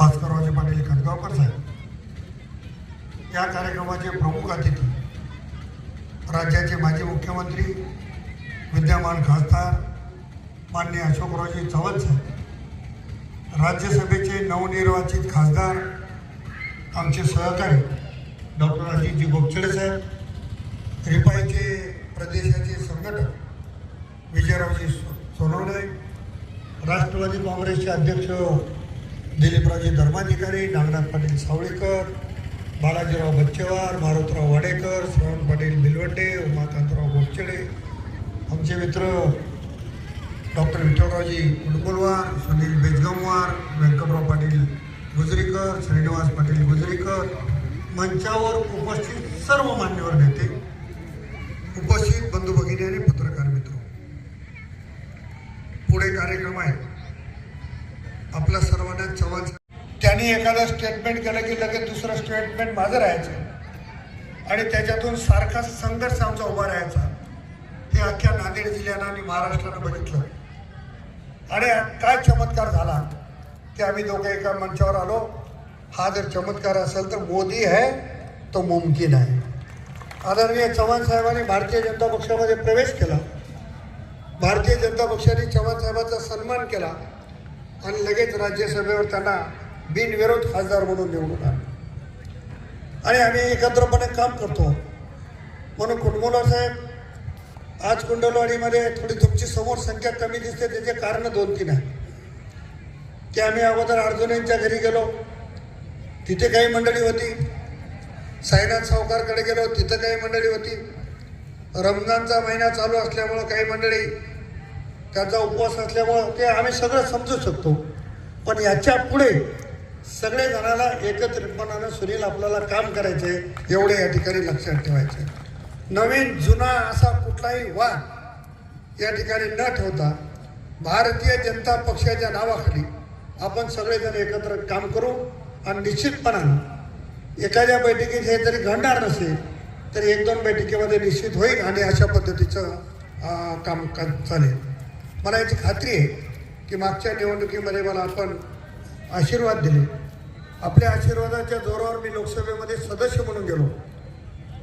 भास्कररावजी पाटील खतगावकर साहेब. या कार्यक्रमाचे प्रमुख अतिथी राज्याचे माजी मुख्यमंत्री विद्यमान खासदार माननीय अशोकरावजी चव्हाण साहेब राज्यसभेचे नवनिर्वाचित खासदार आमचे सहकारी डॉक्टर अजितजी गोपछडे साहेब रिपाईचे प्रदेशाचे संघटक विजयरावजी सोनवणे राष्ट्रवादी काँग्रेसचे अध्यक्ष दिलीपरावजी धर्माधिकारी नागनाथ पाटील सावळेकर बालाजीराव बच्चेवार मारुतराव वाडेकर श्रवण पाटील बिलवंडे उमाकांतराव गोपचडे आमचे मित्र डॉक्टर विठ्ठलरावजी कुडकुलवार सुनील बेजगमवार व्यंकमराव पाटील गुजरीकर श्रीनिवास पाटील गुजरीकर मंचावर उपस्थित सर्व मान्यवर नेते उपस्थित बंधू भगिनी आणि पत्रकार मित्र. पुढे कार्यक्रम आहे. आपला सर्वांना चव्हाण त्यांनी एखादं स्टेटमेंट केलं की लगेच दुसरं स्टेटमेंट माझं राहायचं. आणि त्याच्यातून सारखा संघर्ष आमचा उभा राहायचा. हे अख्ख्या नांदेड जिल्ह्यानं आणि महाराष्ट्रानं बघितलं. आणि काय चमत्कार झाला? की आम्ही दोघं एका मंचावर आलो. हा जर चमत्कार असेल तर मोदी आहे तो मुमकिन आहे. आदरणीय चव्हाण साहेबांनी भारतीय जनता पक्षामध्ये प्रवेश केला. भारतीय जनता पक्षाने चव्हाण साहेबांचा सन्मान केला. आणि लगेच राज्यसभेवर त्यांना बिनविरोध खासदार म्हणून निवडून आले आणि आम्ही एकत्रपणे काम करतो. म्हणून कुंडमोला साहेब आज कुंडलवाडीमध्ये थोडी तुमची समोर संख्या कमी दिसते त्याचे कारण दोन तीन आहे. की आम्ही अगोदर अर्जुनेंच्या घरी गेलो तिथे काही मंडळी होती. साईनाथ सावकारकडे गेलो तिथं काही मंडळी होती. रमजानचा महिना चालू असल्यामुळं काही मंडळी त्यांचा उपवास असल्यामुळं ते आम्ही सगळं समजू शकतो. पण याच्यापुढे सगळे जणाला एकत्रितपणानं सुनील आपल्याला काम करायचे एवढे या ठिकाणी लक्षात ठेवायचे नवीन जुना असा कुठलाही वाद या ठिकाणी न ठेवता भारतीय जनता पक्षाच्या नावाखाली आपण सगळेजण एकत्र काम करू आणि निश्चितपणानं एखाद्या बैठकीत हे जरी घडणार नसेल तरी एक दोन बैठकीमध्ये निश्चित होईल आणि अशा पद्धतीचं काम चालेल. मला याची खात्री आहे की मागच्या निवडणुकीमध्ये मला आपण आशीर्वाद दिले. आपल्या आशीर्वादाच्या जोरावर मी लोकसभेमध्ये सदस्य म्हणून गेलो.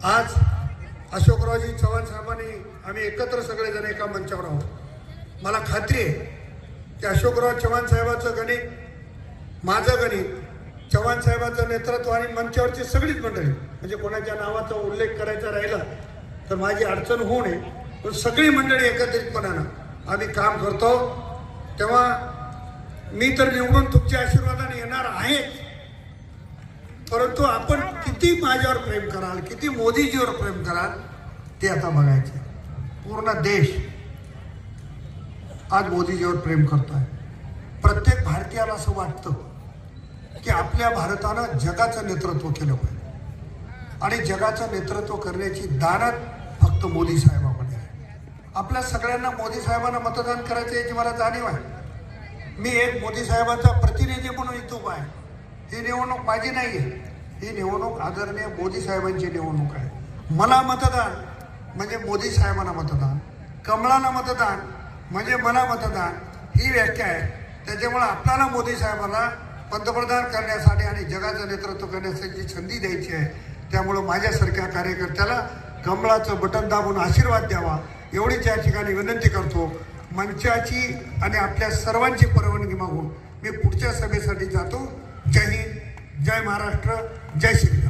आज अशोकरावजी चव्हाण साहेबांनी आम्ही एकत्र सगळेजण एका मंचावर आहोत. मला खात्री आहे की अशोकराव चव्हाण साहेबाचं गणित माझं गणित चव्हाण साहेबाचं नेतृत्व आणि मंचावरची सगळीच मंडळी म्हणजे कोणाच्या नावाचा उल्लेख करायचा राहिला तर माझी अडचण होऊ नये. पण सगळी मंडळी एकत्रितपणानं आम्ही काम करतो तेव्हा मी तर निवडून तुमच्या आशीर्वादाने येणार आहेच परंतु आपण किती माझ्यावर प्रेम कराल किती मोदीजीवर प्रेम कराल ते आता बघायचे पूर्ण देश आज मोदीजीवर प्रेम करतो आहे प्रत्येक भारतीयाला असं वाटतं की आपल्या भारतानं जगाचं नेतृत्व केलं पाहिजे. आणि जगाचं नेतृत्व करण्याची दानत फक्त मोदी साहेब आपल्या सगळ्यांना मोदी साहेबांना मतदान करायचं याची मला जाणीव आहे. मी एक मोदी साहेबांचा प्रतिनिधी म्हणून इथं उभा आहे. ही निवडणूक माझी नाही आहे ही निवडणूक आदरणीय मोदी साहेबांची निवडणूक आहे. मला मतदान म्हणजे मोदी साहेबांना मतदान कमळाला मतदान म्हणजे मला मतदान ही व्याख्या आहे. त्याच्यामुळं आपल्याला मोदी साहेबांना पंतप्रधान करण्यासाठी आणि जगाचं नेतृत्व करण्यासाठी संधी द्यायची आहे त्यामुळं माझ्यासारख्या कार्यकर्त्याला कमळाचं बटन दाबून आशीर्वाद द्यावा. एवढीच या ठिकाणी विनंती करतो मंचाची आणि आपल्या सर्वांची परवानगी मागून मी पुढच्या सभेसाठी जातो. जय हिंद जय महाराष्ट्र जय श्रीराम